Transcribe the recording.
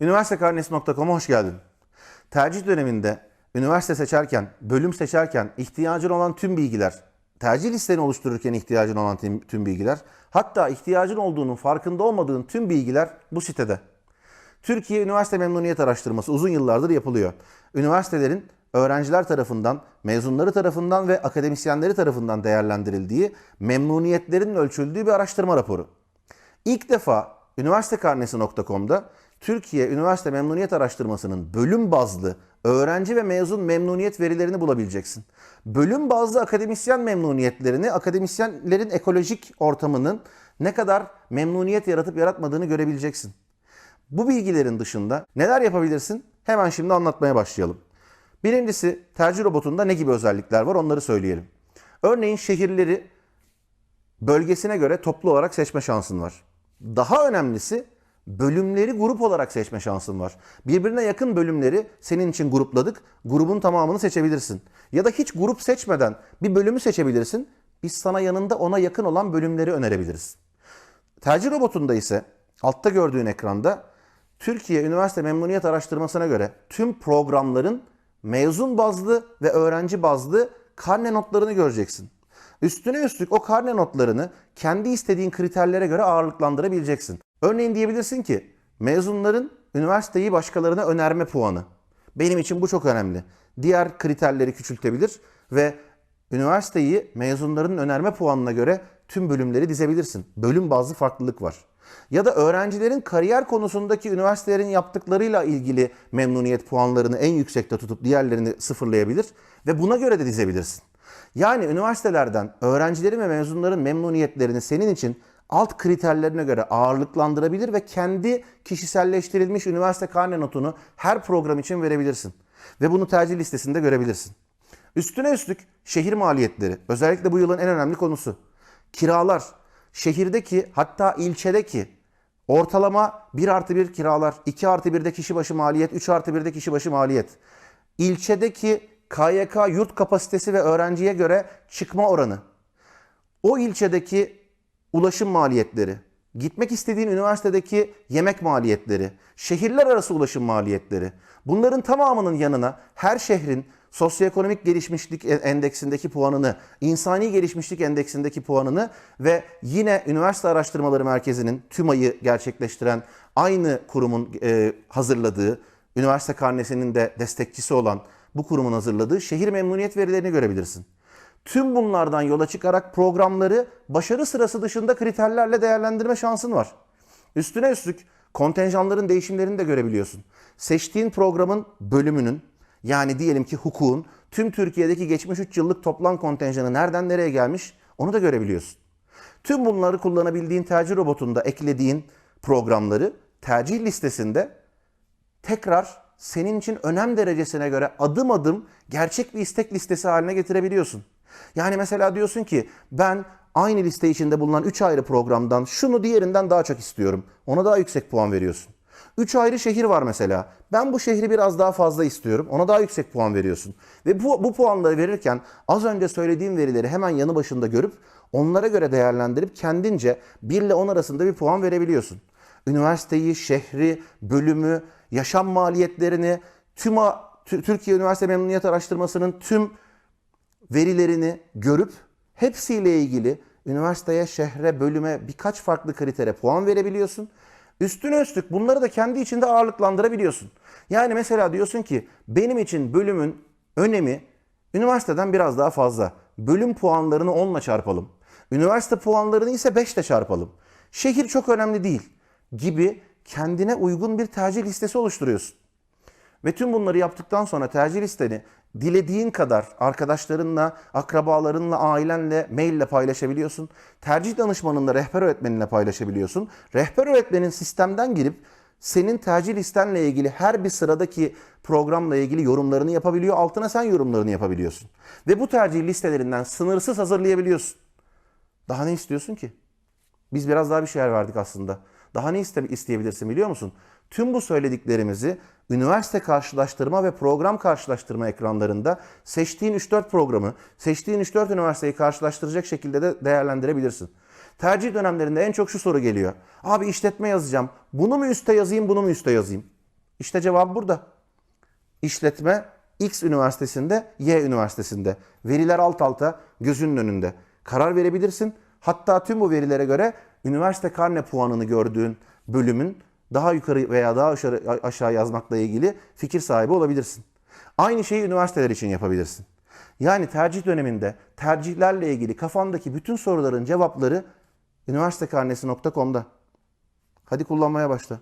Üniversitekarnesi.com'a hoş geldin. Tercih döneminde üniversite seçerken, bölüm seçerken ihtiyacın olan tüm bilgiler, tercih listeni oluştururken ihtiyacın olan tüm, tüm bilgiler, hatta ihtiyacın olduğunun farkında olmadığın tüm bilgiler bu sitede. Türkiye Üniversite Memnuniyet Araştırması uzun yıllardır yapılıyor. Üniversitelerin öğrenciler tarafından, mezunları tarafından ve akademisyenleri tarafından değerlendirildiği, memnuniyetlerin ölçüldüğü bir araştırma raporu. İlk defa üniversitekarnesi.com'da Türkiye Üniversite Memnuniyet Araştırması'nın bölüm bazlı öğrenci ve mezun memnuniyet verilerini bulabileceksin. Bölüm bazlı akademisyen memnuniyetlerini, akademisyenlerin ekolojik ortamının ne kadar memnuniyet yaratıp yaratmadığını görebileceksin. Bu bilgilerin dışında neler yapabilirsin? Hemen şimdi anlatmaya başlayalım. Birincisi tercih robotunda ne gibi özellikler var onları söyleyelim. Örneğin şehirleri bölgesine göre toplu olarak seçme şansın var. Daha önemlisi bölümleri grup olarak seçme şansın var. Birbirine yakın bölümleri senin için grupladık. Grubun tamamını seçebilirsin. Ya da hiç grup seçmeden bir bölümü seçebilirsin. Biz sana yanında ona yakın olan bölümleri önerebiliriz. Tercih robotunda ise altta gördüğün ekranda Türkiye Üniversite Memnuniyet Araştırması'na göre tüm programların mezun bazlı ve öğrenci bazlı karne notlarını göreceksin. Üstüne üstlük o karne notlarını kendi istediğin kriterlere göre ağırlıklandırabileceksin. Örneğin diyebilirsin ki mezunların üniversiteyi başkalarına önerme puanı. Benim için bu çok önemli. Diğer kriterleri küçültebilir ve üniversiteyi mezunların önerme puanına göre tüm bölümleri dizebilirsin. Bölüm bazlı farklılık var. Ya da öğrencilerin kariyer konusundaki üniversitelerin yaptıklarıyla ilgili memnuniyet puanlarını en yüksekte tutup diğerlerini sıfırlayabilir ve buna göre de dizebilirsin. Yani üniversitelerden öğrencilerin ve mezunların memnuniyetlerini senin için alt kriterlerine göre ağırlıklandırabilir ve kendi kişiselleştirilmiş üniversite karne notunu her program için verebilirsin. Ve bunu tercih listesinde görebilirsin. Üstüne üstlük şehir maliyetleri özellikle bu yılın en önemli konusu. Kiralar, şehirdeki hatta ilçedeki ortalama 1 artı 1 kiralar, 2 artı 1'de kişi başı maliyet, 3 artı 1'de kişi başı maliyet. İlçedeki KYK yurt kapasitesi ve öğrenciye göre çıkma oranı. O ilçedeki ulaşım maliyetleri, gitmek istediğin üniversitedeki yemek maliyetleri, şehirler arası ulaşım maliyetleri. Bunların tamamının yanına her şehrin sosyoekonomik gelişmişlik endeksindeki puanını, insani gelişmişlik endeksindeki puanını ve yine Üniversite Araştırmaları Merkezi'nin TÜMA'yı gerçekleştiren aynı kurumun e, hazırladığı, üniversite karnesinin de destekçisi olan bu kurumun hazırladığı şehir memnuniyet verilerini görebilirsin. Tüm bunlardan yola çıkarak programları başarı sırası dışında kriterlerle değerlendirme şansın var. Üstüne üstlük kontenjanların değişimlerini de görebiliyorsun. Seçtiğin programın bölümünün yani diyelim ki hukukun tüm Türkiye'deki geçmiş 3 yıllık toplam kontenjanı nereden nereye gelmiş onu da görebiliyorsun. Tüm bunları kullanabildiğin tercih robotunda eklediğin programları tercih listesinde tekrar senin için önem derecesine göre adım adım gerçek bir istek listesi haline getirebiliyorsun. Yani mesela diyorsun ki ben aynı liste içinde bulunan 3 ayrı programdan şunu diğerinden daha çok istiyorum. Ona daha yüksek puan veriyorsun. 3 ayrı şehir var mesela. Ben bu şehri biraz daha fazla istiyorum. Ona daha yüksek puan veriyorsun. Ve bu, bu puanları verirken az önce söylediğim verileri hemen yanı başında görüp onlara göre değerlendirip kendince 1 ile 10 arasında bir puan verebiliyorsun. Üniversiteyi, şehri, bölümü, yaşam maliyetlerini, tüm Türkiye Üniversite Memnuniyet Araştırması'nın tüm verilerini görüp hepsiyle ilgili üniversiteye, şehre, bölüme birkaç farklı kritere puan verebiliyorsun. Üstüne üstlük bunları da kendi içinde ağırlıklandırabiliyorsun. Yani mesela diyorsun ki benim için bölümün önemi üniversiteden biraz daha fazla. Bölüm puanlarını 10 ile çarpalım. Üniversite puanlarını ise 5 ile çarpalım. Şehir çok önemli değil gibi kendine uygun bir tercih listesi oluşturuyorsun. Ve tüm bunları yaptıktan sonra tercih listeni dilediğin kadar arkadaşlarınla, akrabalarınla, ailenle, maille paylaşabiliyorsun. Tercih danışmanınla, rehber öğretmeninle paylaşabiliyorsun. Rehber öğretmenin sistemden girip senin tercih listenle ilgili her bir sıradaki programla ilgili yorumlarını yapabiliyor. Altına sen yorumlarını yapabiliyorsun. Ve bu tercih listelerinden sınırsız hazırlayabiliyorsun. Daha ne istiyorsun ki? Biz biraz daha bir şeyler verdik aslında. Daha ne iste isteyebilirsin biliyor musun? Tüm bu söylediklerimizi üniversite karşılaştırma ve program karşılaştırma ekranlarında seçtiğin 3-4 programı, seçtiğin 3-4 üniversiteyi karşılaştıracak şekilde de değerlendirebilirsin. Tercih dönemlerinde en çok şu soru geliyor. Abi işletme yazacağım. Bunu mu üste yazayım, bunu mu üste yazayım? İşte cevap burada. İşletme X üniversitesinde, Y üniversitesinde. Veriler alt alta gözünün önünde. Karar verebilirsin. Hatta tüm bu verilere göre üniversite karne puanını gördüğün bölümün daha yukarı veya daha aşağı, aşağı yazmakla ilgili fikir sahibi olabilirsin. Aynı şeyi üniversiteler için yapabilirsin. Yani tercih döneminde tercihlerle ilgili kafandaki bütün soruların cevapları üniversitekarnesi.com'da. Hadi kullanmaya başla.